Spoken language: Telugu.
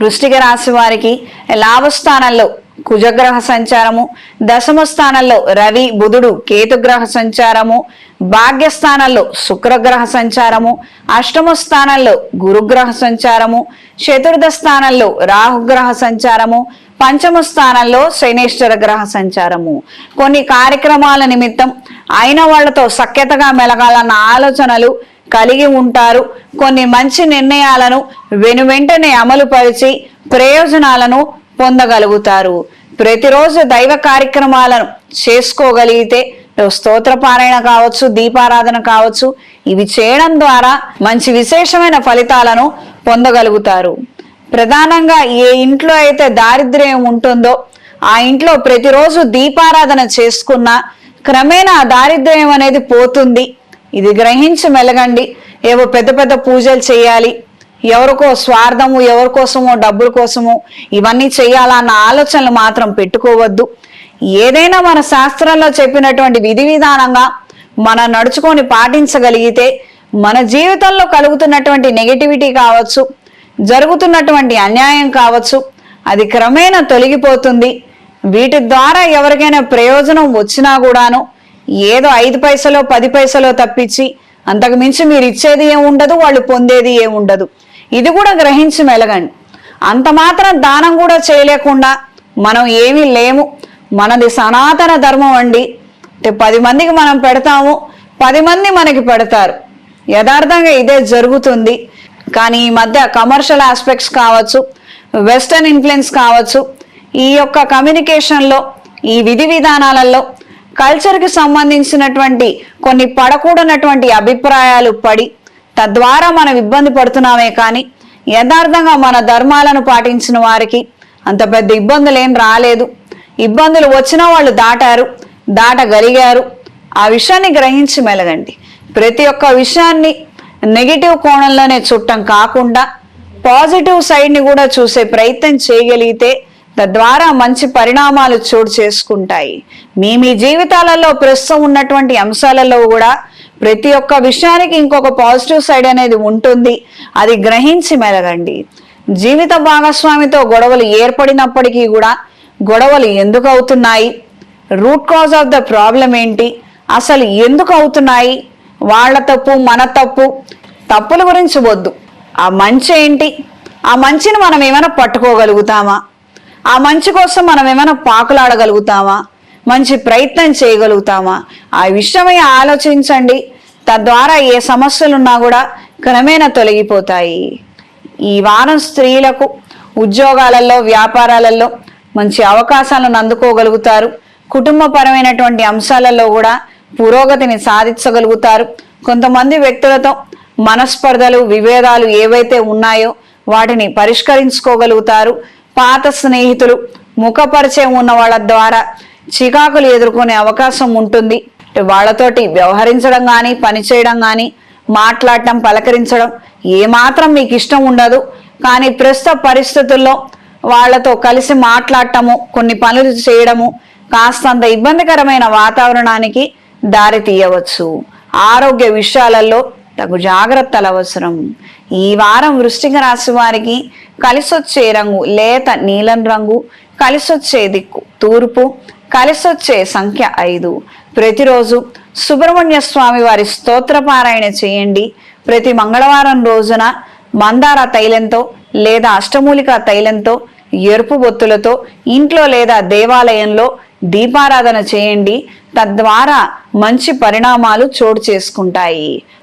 వృష్టిక రాశి వారికి లాభస్థానంలో కుజగ్రహ సంచారము దశమ స్థానంలో రవి బుధుడు కేతుగ్రహ సంచారము భాగ్యస్థానంలో శుక్రగ్రహ సంచారము అష్టమ స్థానంలో గురుగ్రహ సంచారము చతుర్థ స్థానంలో రాహుగ్రహ సంచారము పంచమ స్థానంలో శనేశ్వర గ్రహ సంచారము. కొన్ని కార్యక్రమాల నిమిత్తం అయిన వాళ్ళతో సఖ్యతగా మెలగాలన్న ఆలోచనలు కలిగి ఉంటారు. కొన్ని మంచి నిర్ణయాలను వెనువెంటనే అమలు పరిచి ప్రయోజనాలను పొందగలుగుతారు. ప్రతిరోజు దైవ కార్యక్రమాలను చేసుకోగలిగితే స్తోత్ర పారాయణ కావచ్చు దీపారాధన కావచ్చు ఇవి చేయడం ద్వారా మంచి విశేషమైన ఫలితాలను పొందగలుగుతారు. ప్రధానంగా ఏ ఇంట్లో అయితే దారిద్ర్యం ఉంటుందో ఆ ఇంట్లో ప్రతిరోజు దీపారాధన చేసుకున్న క్రమేణా దారిద్ర్యం అనేది పోతుంది. ఇది గ్రహించి మెలగండి. ఏవో పెద్ద పెద్ద పూజలు చేయాలి. ఎవరికో స్వార్థము ఎవరి కోసమో డబ్బుల కోసము ఇవన్నీ చేయాలన్న ఆలోచనలు మాత్రం పెట్టుకోవద్దు. ఏదైనా మన శాస్త్రంలో చెప్పినటువంటి విధి విధానంగా మనం నడుచుకొని పాటించగలిగితే మన జీవితంలో కలుగుతున్నటువంటి నెగిటివిటీ కావచ్చు జరుగుతున్నటువంటి అన్యాయం కావచ్చు అది క్రమేణా తొలగిపోతుంది. వీటి ద్వారా ఎవరికైనా ప్రయోజనం వచ్చినా కూడాను ఏదో ఐదు పైసలో పది పైసలో తప్పించి అంతకు మించి మీరు ఇచ్చేది ఏముండదు వాళ్ళు పొందేది ఏముండదు ఇది కూడా గ్రహించి మెలగండి. అంత మాత్రం దానం కూడా చేయలేకుండా మనం ఏమీ లేము. మనది సనాతన ధర్మం అండి. అంటే పది మందికి మనం పెడతాము పది మంది మనకి పెడతారు. యథార్థంగా ఇదే జరుగుతుంది. కానీ ఈ మధ్య కమర్షియల్ ఆస్పెక్ట్స్ కావచ్చు వెస్టర్న్ ఇన్ఫ్లుయెన్స్ కావచ్చు ఈ యొక్క కమ్యూనికేషన్లో ఈ విధి విధానాలలో కల్చర్కి సంబంధించినటువంటి కొన్ని పడకూడనటువంటి అభిప్రాయాలు పడి తద్వారా మనం ఇబ్బంది పడుతున్నామే కానీ యథార్థంగా మన ధర్మాలను పాటించిన వారికి అంత పెద్ద ఇబ్బందులు ఏం రాలేదు. ఇబ్బందులు వచ్చినా వాళ్ళు దాటారు దాటగలిగారు. ఆ విషయాన్ని గ్రహించి మెలగండి. ప్రతి ఒక్క విషయాన్ని నెగిటివ్ కోణంలోనే చుట్టం కాకుండా పాజిటివ్ సైడ్ని కూడా చూసే ప్రయత్నం చేయగలిగితే తద్వారా మంచి పరిణామాలు చోటు చేసుకుంటాయి. మీ మీ జీవితాలలో ప్రస్తుతం ఉన్నటువంటి అంశాలలో కూడా ప్రతి ఒక్క విషయానికి ఇంకొక పాజిటివ్ సైడ్ అనేది ఉంటుంది. అది గ్రహించి మెలగండి. జీవిత భాగస్వామితో గొడవలు ఏర్పడినప్పటికీ కూడా గొడవలు ఎందుకు అవుతున్నాయి? Root cause of the problem ఏంటి? అసలు ఎందుకు అవుతున్నాయి? వాళ్ళ తప్పు మన తప్పు తప్పుల గురించి వద్దు. ఆ మంచి ఏంటి? ఆ మంచిని మనం ఏమైనా పట్టుకోగలుగుతామా? ఆ మంచి కోసం మనం ఏమైనా పాకులాడగలుగుతామా? మంచి ప్రయత్నం చేయగలుగుతామా? ఆ విషయమై ఆలోచించండి. తద్వారా ఏ సమస్యలున్నా కూడా క్రమేణా తొలగిపోతాయి. ఈ వారం స్త్రీలకు ఉద్యోగాలలో వ్యాపారాలలో మంచి అవకాశాలను అందుకోగలుగుతారు. కుటుంబపరమైనటువంటి అంశాలలో కూడా పురోగతిని సాధించగలుగుతారు. కొంతమంది వ్యక్తులతో మనస్పర్ధలు విభేదాలు ఏవైతే ఉన్నాయో వాటిని పరిష్కరించుకోగలుగుతారు. పాత స్నేహితులు ముఖపరిచయం ఉన్న వాళ్ళ ద్వారా చికాకులు ఎదుర్కొనే అవకాశం ఉంటుంది. వాళ్ళతోటి వ్యవహరించడం కానీ పనిచేయడం కానీ మాట్లాడటం పలకరించడం ఏమాత్రం మీకు ఇష్టం ఉండదు. కానీ ప్రస్తుత పరిస్థితుల్లో వాళ్ళతో కలిసి మాట్లాడటము కొన్ని పనులు చేయడము కాస్తంత ఇబ్బందికరమైన వాతావరణానికి దారి తీయవచ్చు. ఆరోగ్య విషయాలలో తగు జాగ్రత్తలు అవసరం. ఈ వారం వృష్టిక రాశి వారికి కలిసొచ్చే రంగు లేత నీలం రంగు కలిసొచ్చే దిక్కు తూర్పు కలిసొచ్చే సంఖ్య ఐదు. ప్రతిరోజు సుబ్రహ్మణ్య స్వామి వారి స్తోత్రపారాయణ చేయండి. ప్రతి మంగళవారం రోజున మందార తైలంతో లేదా అష్టమూలిక తైలంతో ఎరుపు బొత్తులతో ఇంట్లో లేదా దేవాలయంలో దీపారాధన చేయండి. తద్వారా మంచి పరిణామాలు చోటు చేసుకుంటాయి.